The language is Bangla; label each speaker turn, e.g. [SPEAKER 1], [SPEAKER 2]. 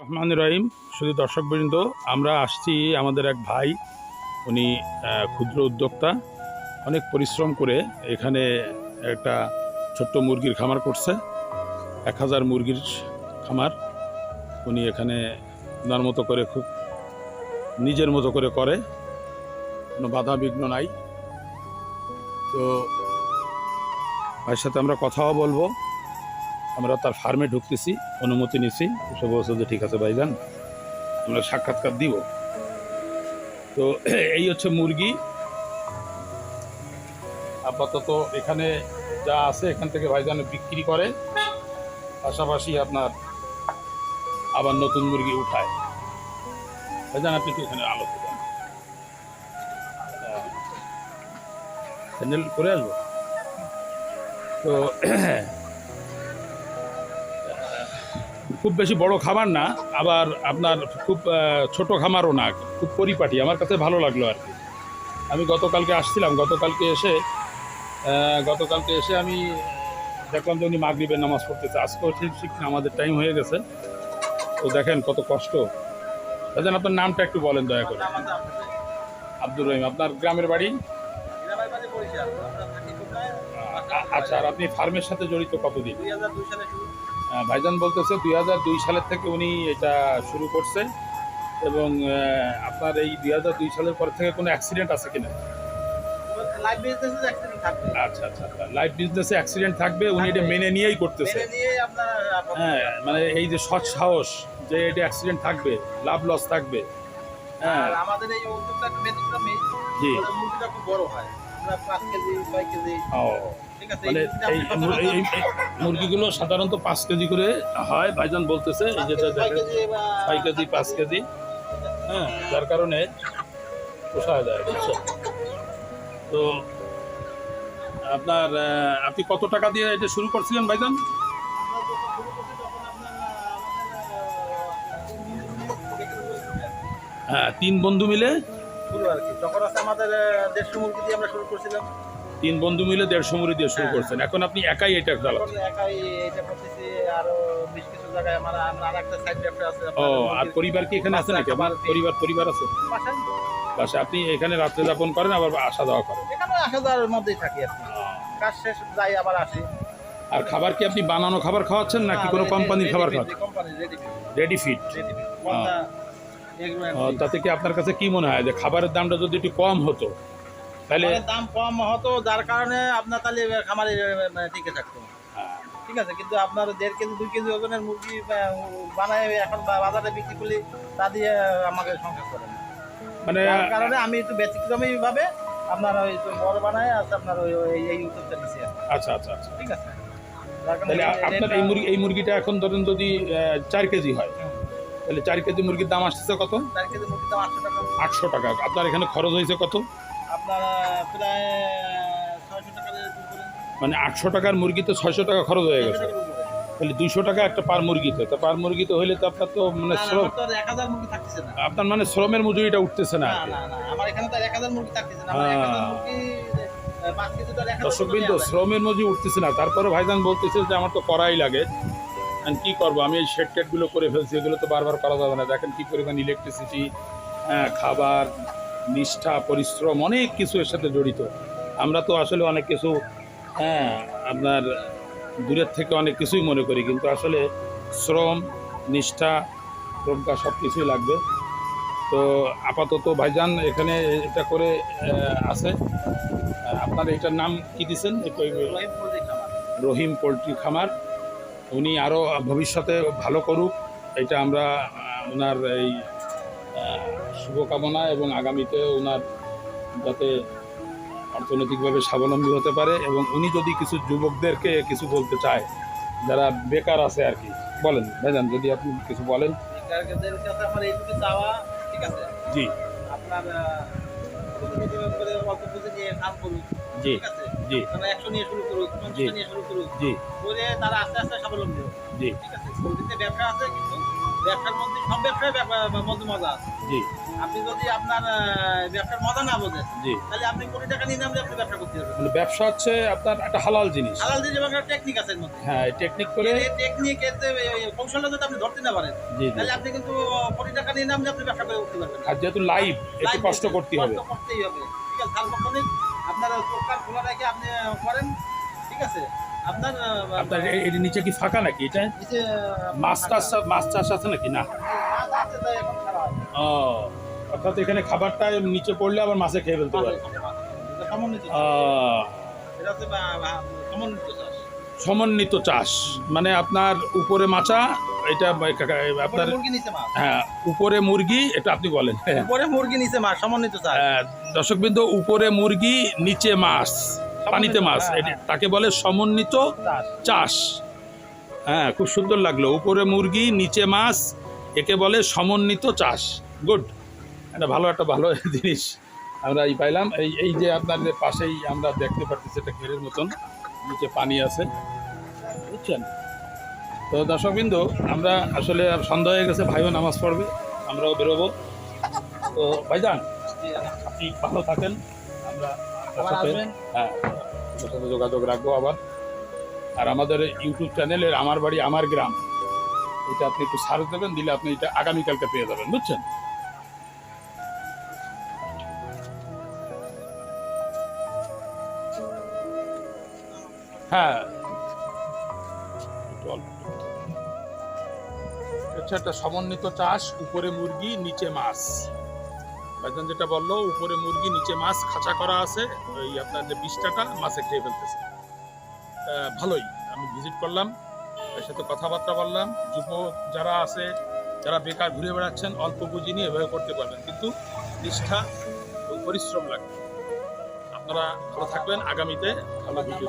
[SPEAKER 1] রহমান রহিম, শুধু দর্শকবৃন্দ, আমরা আসছি আমাদের এক ভাই, উনি ক্ষুদ্র উদ্যোক্তা। অনেক পরিশ্রম করে এখানে একটা ছোট্ট মুরগির খামার করছে, এক হাজার মুরগির খামার। উনি এখানে ওনার মতো করে খুব নিজের মতো করে করে, কোনো বাধা বিঘ্ন নাই। তো, ভাইয়ের সাথে আমরা কথাও বলব। আমরা তার ফার্মে ঢুকতেছি, অনুমতি নিছি। সে বলছে ঠিক আছে ভাইজান, আমরা সাক্ষাৎকার দিব। তো এই হচ্ছে মুরগি। আপাতত এখানে যা আছে এখান থেকে ভাইজান বিক্রি করে। পাশাপাশি আপনার আবার নতুন মুরগি উঠায়। ভাইজান, আপনি তো এখানে আলো করে আসব। তো খুব বেশি বড় খামার না, আবার আপনার খুব ছোট খামারও না, খুব পরিপাটি। আমার কাছে ভালো লাগল আর কি। আমি গতকালকে আসছিলাম, গতকালকে এসে গতকালকে এসে আমি দেখলাম যে উনি মাগরিবের নামাজ পড়তেছে। আজকেও ঠিক ঠিক আমাদের টাইম হয়ে গেছে। তো দেখেন কত কষ্ট। দেখেন আপনার নামটা একটু বলেন দয়া করে। আব্দুর রহিম, আপনার গ্রামের বাড়ি? আচ্ছা আর আপনি ফার্মের সাথে জড়িত কতদিন? ভাইজান বলতেছে দুই হাজার দুই সালের থেকে উনি এটা শুরু করছে এবং আপনার এই দুই হাজার দুই সালের পর থেকে কোনো অ্যাক্সিডেন্ট আছে কিনা? আচ্ছা আচ্ছা লাইফ বিজনেসে অ্যাক্সিডেন্ট থাকবে উনি এটা মেনে নিয়েই করতেছে। হ্যাঁ মানে এই যে সৎ সাহস যে এটা অ্যাক্সিডেন্ট থাকবে লাভ লস থাকবে। হ্যাঁ।
[SPEAKER 2] আমাদের এই উদ্যোগটা একটু ব্যতিক্রমী।
[SPEAKER 1] জি।
[SPEAKER 2] খুব বড় হয়। আমরা পাঁচ কেজি ছয় কেজি।
[SPEAKER 1] ও। মানে এই
[SPEAKER 2] এই
[SPEAKER 1] মুর- এই- এই- এই মুরগিগুলো সাধারণত পাঁচ কেজি করে হয় ভাইজান বলতেছে এই যেটা দেখেন
[SPEAKER 2] কেজি
[SPEAKER 1] ছয় কেজি পাঁচ কেজি। হ্যাঁ যার কারণে পোষায় যায় বুঝছেন? তো আপনার আপনি কত টাকা দিয়ে এটা শুরু করছিলেন ভাইজান? হ্যাঁ তিন বন্ধু মিলে?
[SPEAKER 2] শুরু আর কি। তখন আছে আমাদের দেড়শো মুরগি দিয়ে আমরা শুরু করছিলাম।
[SPEAKER 1] তিন বন্ধু মিলে দেড়শো মুড়ি দিয়ে শুরু করছেন। এখন আপনি একাই এটা চালাচ্ছেন?
[SPEAKER 2] আমার আমরা
[SPEAKER 1] ও আর পরিবার কি এখানে আছে নাকি? আপনার পরিবার পরিবার আছে? বাসা আপনি এখানে রাত্রে যাপন করেন আবার আসা যাওয়া করেন?
[SPEAKER 2] এখানে আসা যাওয়ার মধ্যেই থাকি কাজ শেষ যাই আবার আসি।
[SPEAKER 1] আর খাবার কি আপনি বানানো খাবার খাওয়াচ্ছেন নাকি কোনো কোম্পানির খাবার খাওয়াচ্ছেন?
[SPEAKER 2] রেডি
[SPEAKER 1] রেডি ফিট তাতে কি আপনার কাছে কি মনে হয় যে খাবারের দামটা যদি একটু কম হতো তাহলে
[SPEAKER 2] দাম কম হতো যার কারণে আপনার তাহলে খামারে মানে টিকে থাকতো। ঠিক আছে কিন্তু আপনার দেড় কেজি দুই কেজি ওজনের মুরগি বানায় এখন বাজারে বিক্রি করলে তা দিয়ে আমাকে সংসার করে
[SPEAKER 1] মানে
[SPEAKER 2] কারণে আমি একটু ব্যতিক্রমী ভাবে আপনার ওই বড় বানায় আছে আপনার ওই এই উদ্যোগটা আর কি।
[SPEAKER 1] আচ্ছা আচ্ছা আচ্ছা।
[SPEAKER 2] ঠিক আছে?
[SPEAKER 1] তাহলে আপনার এই মুরগি এই মুরগিটা এখন ধরেন যদি চার কেজি হয় তাহলে চার কেজি মুরগির দাম আসতেছে কত?
[SPEAKER 2] চার কেজি মুরগির দাম আটশো টাকা।
[SPEAKER 1] আটশো টাকা। আপনার এখানে খরচ হয়েছে কত?
[SPEAKER 2] আপনার প্রায় ছয়শো টাকার
[SPEAKER 1] মানে আটশো টাকার মুরগিতে ছয়শো টাকা খরচ হয়ে গেছে। তাহলে দুইশো টাকা একটা পার মুরগিতে তো। পার মুরগিতে হইলে তো আপনার তো মানে শ্রম
[SPEAKER 2] তো মুরগি
[SPEAKER 1] আপনার মানে শ্রমের মজুরিটা উঠতেছে না
[SPEAKER 2] তো মুরগি
[SPEAKER 1] হ্যাঁ।
[SPEAKER 2] মুরগি আহ, পাঁচ কেজি তো আর এক হাজার
[SPEAKER 1] দর্শক বিন্দু শ্রমের মজুরি উঠতেছে না। তারপরে ভাইজান বলতেছে যে আমার তো করাই লাগে। কি করব? আমি এই শেড টেডগুলো করে ফেলছি। এগুলো তো বারবার করা যাবে না। দেখেন কি পরিমাণ ইলেকট্রিসিটি খাবার নিষ্ঠা পরিশ্রম অনেক কিছু এর সাথে জড়িত। আমরা তো আসলে অনেক কিছু হ্যাঁ আপনার দূরের থেকে অনেক কিছুই মনে করি কিন্তু আসলে শ্রম নিষ্ঠা প্রজ্ঞা সব কিছুই লাগবে। তো আপাতত ভাইজান এখানে এটা করে আছে। আপনার এটার নাম কি দিচ্ছেন
[SPEAKER 2] রহিম
[SPEAKER 1] পোলট্রি খামার। উনি আরও ভবিষ্যতে ভালো করুক এটা আমরা ওনার এই শুভকামনা এবং আগামীতে ওনার যাতে অর্থনৈতিকভাবে স্বাবলম্বী হতে পারে এবং উনি যদি কিছু যুবকদেরকে কিছু বলতে চায় যারা বেকার আছে আর কি বলেন ভাইজান যদি আপনি কিছু বলেন। জি।
[SPEAKER 2] আপনার
[SPEAKER 1] জি জি।
[SPEAKER 2] তারা একশো নিয়ে শুরু করুক
[SPEAKER 1] জি।
[SPEAKER 2] নিয়ে শুরু করুক
[SPEAKER 1] জি।
[SPEAKER 2] করে তারা আস্তে আস্তে স্বাবলম্বী হোক
[SPEAKER 1] জি।
[SPEAKER 2] ঠিক আছে? ব্যবসা আছে কিন্তু ব্যবসার মধ্যে সব ব্যবসায় মধ্যে মজা আছে।
[SPEAKER 1] জি।
[SPEAKER 2] আপনি যদি আপনার ব্যবসার মজা না বোঝেন
[SPEAKER 1] জি।
[SPEAKER 2] তাহলে আপনি কোটি টাকা নিয়ে নামলে আপনি ব্যবসা করতে পারবেন।
[SPEAKER 1] মানে ব্যবসা হচ্ছে আপনার একটা হালাল জিনিস।
[SPEAKER 2] হালাল দিয়ে এবং একটা টেকনিক আছে এর মধ্যে।
[SPEAKER 1] হ্যাঁ টেকনিক করে
[SPEAKER 2] এই টেকনিক এতে এই কৌশলটা যদি আপনি ধরতে না পারেন
[SPEAKER 1] জি
[SPEAKER 2] তাহলে আপনি কিন্তু কোটি টাকা নিয়ে নামলে আপনি ব্যবসা করে উঠতে পারবেন
[SPEAKER 1] আর যেহেতু লাইভ একটু কষ্ট করতে হবে।
[SPEAKER 2] কষ্ট করতেই হবে। ঠিক আছে আপনার চোখ খোলা রেখে আপনি করেন। ঠিক আছে? আপনার
[SPEAKER 1] আপনার এর নিচে কি ফাঁকা নাকি এটা? মাছ চাষ মাছ চাষ আছে নাকি? না।
[SPEAKER 2] মাছ হয়।
[SPEAKER 1] ও অর্থাৎ এখানে খাবারটা নিচে পড়লে আবার মাছে খেয়ে ফেলতে পারে।
[SPEAKER 2] সমন্বিত চাষ।
[SPEAKER 1] মানে আপনার উপরে মাচা এটা আপনার হ্যাঁ উপরে মুরগি এটা আপনি বলেন। হ্যাঁ
[SPEAKER 2] উপরে মুরগি নিচে মাছ সমন্বিত চাষ।
[SPEAKER 1] আহ, দর্শকবৃন্দ উপরে মুরগি নিচে মাছ। পানিতে মাছ
[SPEAKER 2] হ্যাঁ,
[SPEAKER 1] এটা তাকে বলে সমন্বিত
[SPEAKER 2] চাষ।
[SPEAKER 1] হ্যাঁ খুব সুন্দর লাগল। উপরে মুরগি নিচে মাছ একে বলে সমন্বিত চাষ। গুড। এটা ভালো একটা ভালো জিনিস আমরা এই পাইলাম। এই এই যে আপনাদের পাশেই আমরা দেখতে পাচ্ছি একটা ঘেরের মতন। নিচে পানি আছে। বুঝছেন? তো দর্শকবৃন্দ আমরা আসলে সন্ধ্যা হয়ে গেছে ভাইও নামাজ পড়বে আমরাও বেরোবো। তো ভাইজান আপনি ভালো থাকেন। আমরা আপনার সাথে। হ্যাঁ আপনার সাথে যোগাযোগ রাখব আবার। আর আমাদের ইউটিউব চ্যানেলের আমার বাড়ি আমার গ্রাম এটা আপনি একটু সার্চ দেবেন দিলে আপনি এটা আগামীকালকে পেয়ে যাবেন বুঝছেন? হ্যাঁ। হচ্ছে একটা সমন্বিত চাষ উপরে মুরগি নিচে মাছ। ভাইজান যেটা বলল, উপরে মুরগি, নিচে মাছ, খাঁচা করা আছে ওই আপনার যে বিশটাটা মাছে খেয়ে ফেলতেছে। ভালোই, আমি ভিজিট করলাম, এর সাথে কথাবার্তা বললাম, যুব যারা আছে, যারা বেকার ঘুরে বেড়াচ্ছেন, অল্প পুঁজি নিয়ে এভাবে করতে পারবেন, কিন্তু নিষ্ঠা পরিশ্রম লাগবে। আপনারা ভালো থাকবেন, আগামীতে ভালো ভিডিও